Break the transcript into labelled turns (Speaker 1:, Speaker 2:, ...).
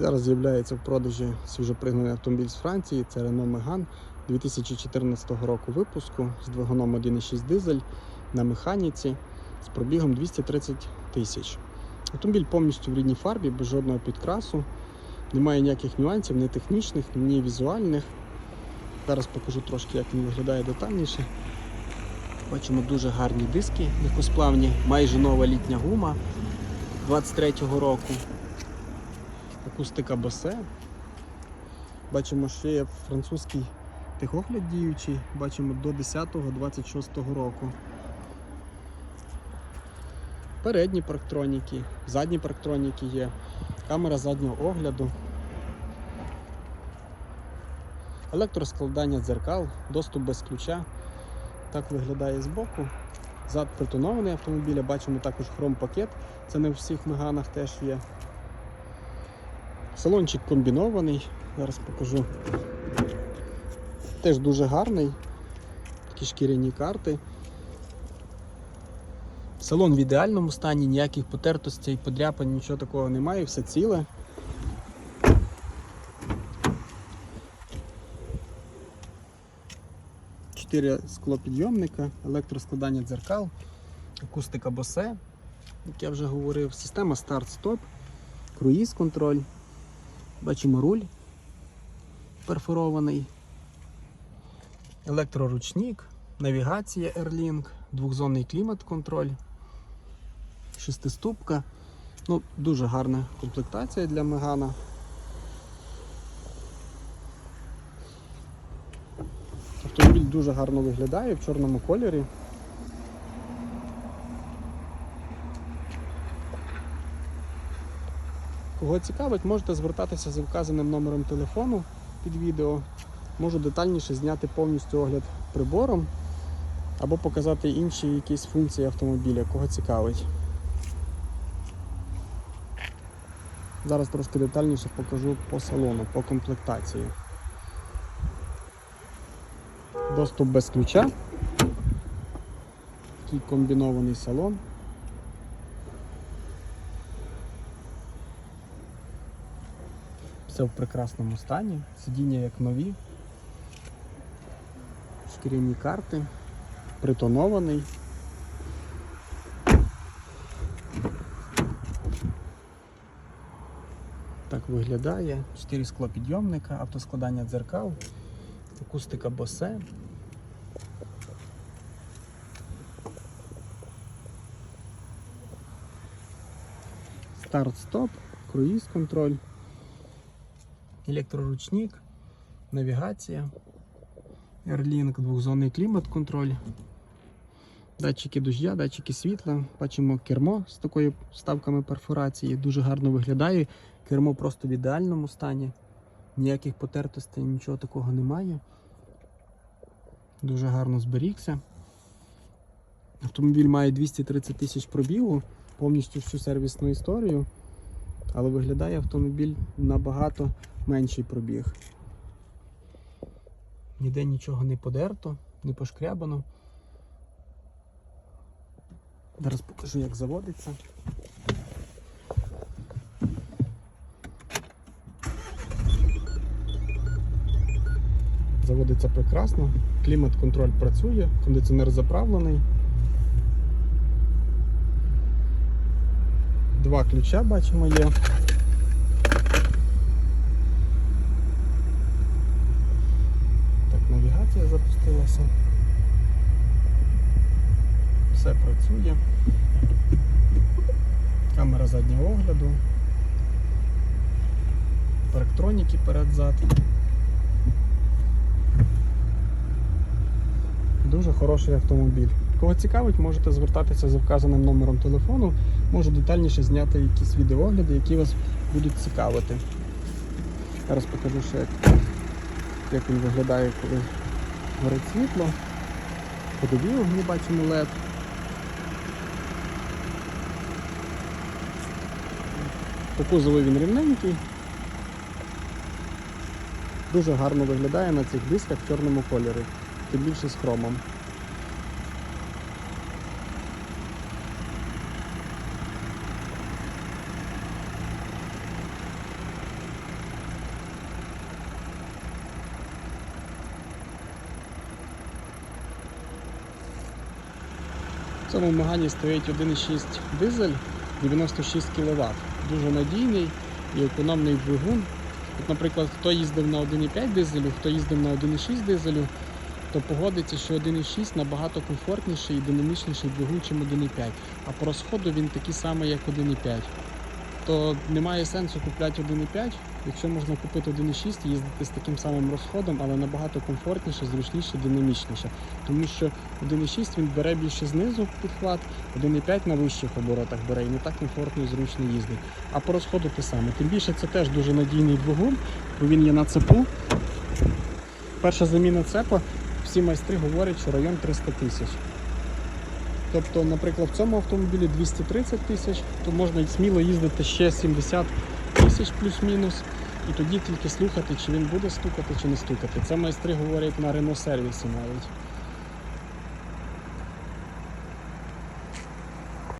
Speaker 1: Зараз з'являється в продажі свіжопригнаний автомобіль з Франції. Це Renault Megane 2014 року випуску з двигуном 1.6 дизель на механіці з пробігом 230 тисяч. Автомобіль повністю в рідній фарбі, без жодного підкрасу. Немає ніяких нюансів, ні технічних, ні візуальних. Зараз покажу трошки, як він виглядає детальніше. Бачимо дуже гарні диски легкосплавні, майже нова літня гума 23-го року. Акустика Bose. Бачимо, що є французький тихогляд діючий, бачимо до 10-26 року. Передні парктроніки, задні парктроніки є, камера заднього огляду, електроскладання дзеркал, доступ без ключа. Так виглядає збоку. Зад притонований автомобіля, бачимо також хром-пакет, це не в всіх меганах теж є. Салончик комбінований, зараз покажу. Теж дуже гарний. Такі шкіряні карти. Салон в ідеальному стані, ніяких потертостей, подряпань, нічого такого немає, все ціле. Чотири склопідйомника, електроскладання дзеркал, акустика Bose, як я вже говорив, система старт-стоп, круїз контроль. Бачимо руль перфорований, електроручник, навігація Airlink, двохзонний клімат-контроль, шестиступка. Ну, дуже гарна комплектація для Мегана. Автомобіль дуже гарно виглядає в чорному кольорі. Кого цікавить, можете звертатися за вказаним номером телефону під відео. Можу детальніше зняти повністю огляд прибором або показати інші якісь функції автомобіля, кого цікавить. Зараз трошки детальніше покажу по салону, по комплектації. Доступ без ключа. Такий комбінований салон. Все в прекрасному стані, сидіння як нові, шкіряні карти, притонований. Так виглядає. 4 склопідйомника, автоскладання дзеркал, акустика Bose. Старт-стоп, круїз контроль електроручник, навігація, Airlink, двохзонний клімат-контроль, датчики дождя, датчики світла. Бачимо кермо з такою вставками перфорації. Дуже гарно виглядає. Кермо просто в ідеальному стані. Ніяких потертостей, нічого такого немає. Дуже гарно зберігся. Автомобіль має 230 тисяч пробігу, повністю всю сервісну історію. Але виглядає автомобіль набагато менший пробіг. Ніде нічого не подерто, не пошкрябано. Зараз покажу, як заводиться. Заводиться прекрасно, клімат-контроль працює, кондиціонер заправлений. Два ключа бачимо є. Так, навігація запустилася. Все працює. Камера заднього огляду. Парктроніки перед-зад. Дуже хороший автомобіль. Кого цікавить, можете звертатися за вказаним номером телефону. Можу детальніше зняти якісь відеогляди, які вас будуть цікавити. Зараз покажу ще, як, як він виглядає, коли горить світло. Ходові огні бачимо LED. По кузову він рівненький. Дуже гарно виглядає на цих дисках в чорному кольорі, тим більше з хромом. Цьому Мегані стоїть 1,6 дизель 96 кВт. Дуже надійний і економний двигун. От, наприклад, хто їздив на 1,5 дизелю, хто їздив на 1,6 дизелю, то погодиться, що 1,6 набагато комфортніший і динамічніший двигун, ніж 1,5. А по розходу він такий самий, як 1,5. То немає сенсу купляти 1,5, якщо можна купити 1,6 і їздити з таким самим розходом, але набагато комфортніше, зручніше, динамічніше. Тому що 1,6 він бере більше знизу підхват, 1,5 на вищих оборотах бере і не так комфортно і зручно їздить. А по розходу те саме. Тим більше це теж дуже надійний двигун, бо він є на цепу. Перша заміна цепа, всі майстри говорять, що район 300 тисяч. Тобто, наприклад, в цьому автомобілі 230 тисяч, то можна сміло їздити ще 70 тисяч плюс-мінус. І тоді тільки слухати, чи він буде стукати, чи не стукати. Це майстри говорять на Renault сервісі навіть.